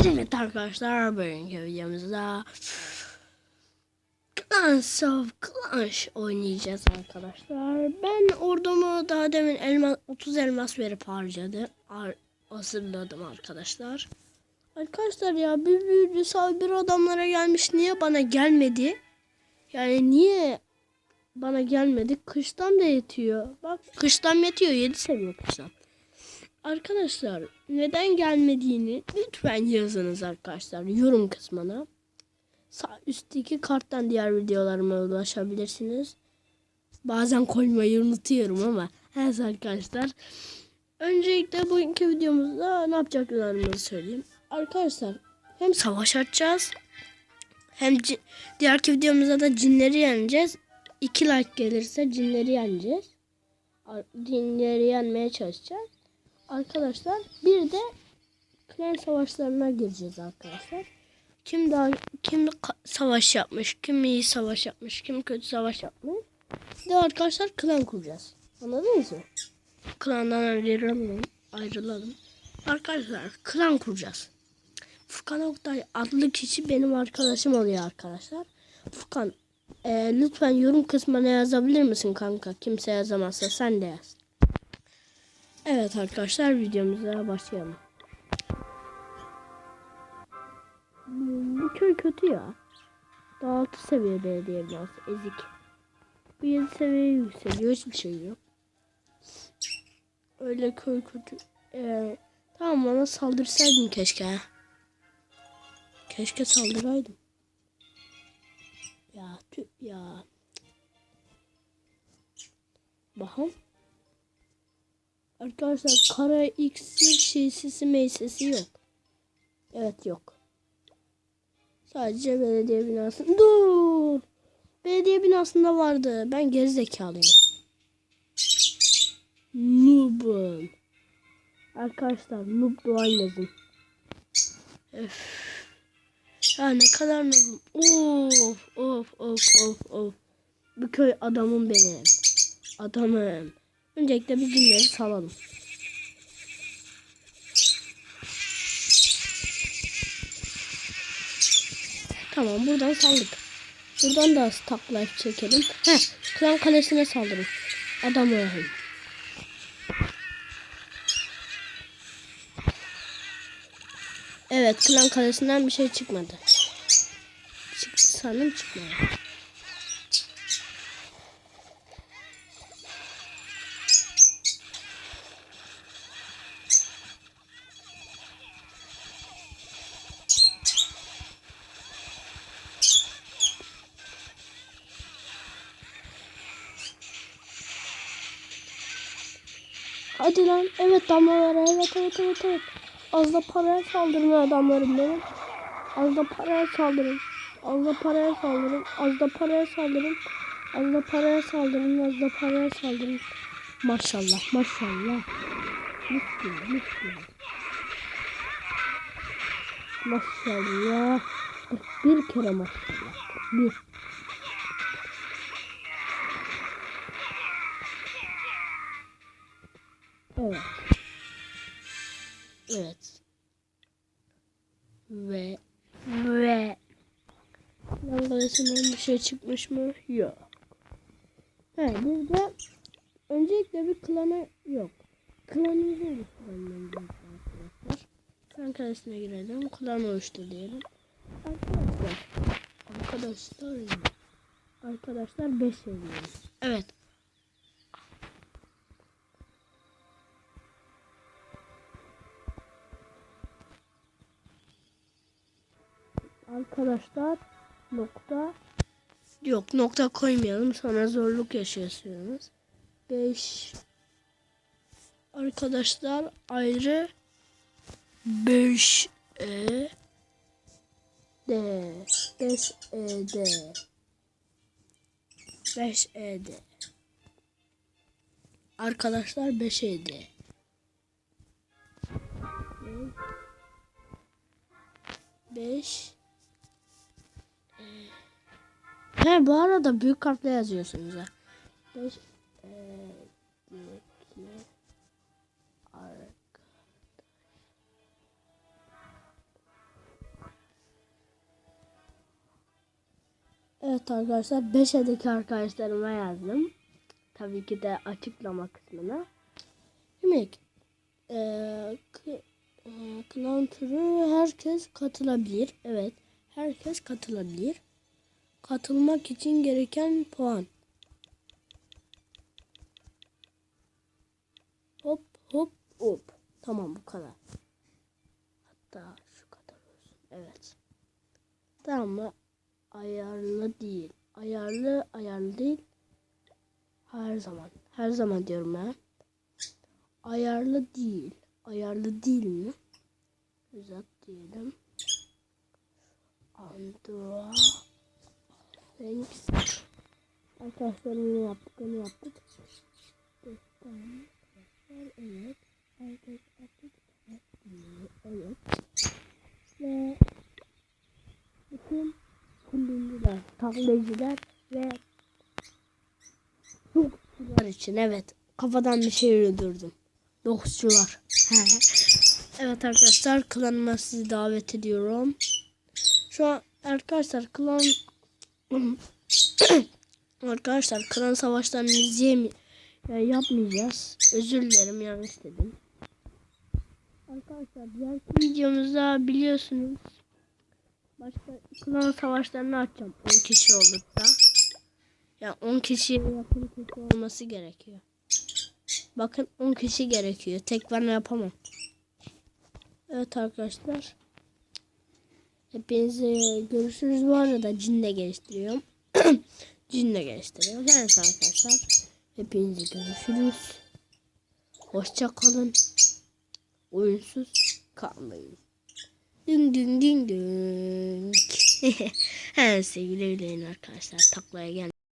Evet arkadaşlar bugünkü videomuzda Clans of Clash oynayacağız arkadaşlar. Ben ordumu daha demin elma, 30 elmas verip harcadı. Ar- hazırladım arkadaşlar. Arkadaşlar ya bir büyücü bir adamlara gelmiş niye bana gelmedi? Yani niye bana gelmedi? Kıştan da yetiyor. Bak kıştan yetiyor 7 seviye kıştan. Arkadaşlar neden gelmediğini lütfen yazınız arkadaşlar yorum kısmına. Sağ üstteki karttan diğer videolarıma ulaşabilirsiniz. Bazen koymayı unutuyorum ama evet arkadaşlar. Öncelikle bugünkü videomuzda ne yapacaklarımızı söyleyeyim. Arkadaşlar hem savaş açacağız hem diğerki videomuzda da cinleri yeneceğiz. 2 like gelirse cinleri yeneceğiz. Cinleri yenmeye çalışacağız. Arkadaşlar bir de klan savaşlarına gireceğiz arkadaşlar. Kim daha kim savaş yapmış, kim iyi savaş yapmış, kim kötü savaş yapmış. Bir de arkadaşlar klan kuracağız. Anladınız mı? Klandan ayrılalım. ayrılalım. Arkadaşlar klan kuracağız. Furkan Oktay adlı kişi benim arkadaşım oluyor arkadaşlar. Furkan e, lütfen yorum kısmına yazabilir misin kanka? Kimse yazamazsa sen de yaz. Evet arkadaşlar videomuza başlayalım. Hmm, Bu köy kötü ya. Daha 6 seviye belediye biraz ezik. Bu 7 seviyeye yükseliyor hiçbir şey yok. Öyle köy kötü. Ee, tamam bana saldırsaydın keşke. Keşke saldıraydım. Ya tüh ya. Bakın. Arkadaşlar kara iksir şeysisi meysesi yok. Evet yok. Sadece belediye binası. Dur. Belediye binasında vardı. Ben gerizekalıyım. Noob'um. Arkadaşlar noob doğan yazın. Öf. Ya ne kadar noob'um. Of of of of of. Bu köy adamım benim. Adamım. Öncelikle bir günleri salalım. Tamam buradan saldık. Buradan da stack life çekelim. Heh, klan kalesine saldırın. Adam öldü. Evet klan kalesinden bir şey çıkmadı. Çıktı sanırım çıkmadı. Hadi lan. Evet damlalar. Evet evet evet evet. Az da paraya saldırın adamlarım benim. Az da paraya saldırın. Az da paraya saldırın. Az da paraya saldırın. Az da paraya saldırın. Az da paraya saldırın. Maşallah maşallah. Mis gibi mis gibi. Maşallah. Bir kere maşallah. Bir. Evet. Evet. Ve ve Lambalesinden bir şey çıkmış mı? Yok. He bir de öncelikle bir klana yok. Klanımızı oluşturalım arkadaşlar. Klan kalesine girelim. Klan oluştur diyelim. Arkadaşlar. Arkadaşlar. Arkadaşlar 5 yazıyoruz. Evet. Arkadaşlar nokta. Yok nokta koymayalım. Sonra zorluk yaşıyorsunuz. 5 Arkadaşlar ayrı. 5 e. D. 5 e D. 5 e D. Arkadaşlar 5 e D. Beş He bu arada büyük harfle yazıyorsunuz ha. 5 e, Evet arkadaşlar 5 adet arkadaşlarıma yazdım. Tabii ki de açıklama kısmına. Şimdi e, e, clown herkes katılabilir. Evet herkes katılabilir. Katılmak için gereken puan. Hop hop hop. Tamam bu kadar. Hatta şu kadar olsun. Evet. Tamam mı? Ayarlı değil. Ayarlı ayarlı değil. Her zaman. Her zaman diyorum ben. Ayarlı değil. Ayarlı değil mi? Uzat diyelim. Android. Thanks. Arkadaşlar yine yaptık. Onu yaptık. Evet. Evet. Ve bütün kullanıcılar, taklacılar ve dokuzcular için evet kafadan bir şey uydurdum. Dokuzcular. evet arkadaşlar klanıma sizi davet ediyorum. Şu an arkadaşlar klan arkadaşlar klan izleyemi yani yapmayacağız. Özür dilerim yanlış dedim. Arkadaşlar diğer videomuzda biliyorsunuz başka klan savaşlarını açacağım 10 kişi olur da. Yani 10 kişiye yakın kişi olması gerekiyor. Bakın 10 kişi gerekiyor. Tek ben yapamam. Evet arkadaşlar. Hepinize görüşürüz. Bu arada cin de geliştiriyorum. cin de geliştiriyorum. Evet arkadaşlar. Hepinize görüşürüz. Hoşça kalın. Oyunsuz kalmayın. Ding ding ding ding. Her sevgili arkadaşlar. Taklaya gel.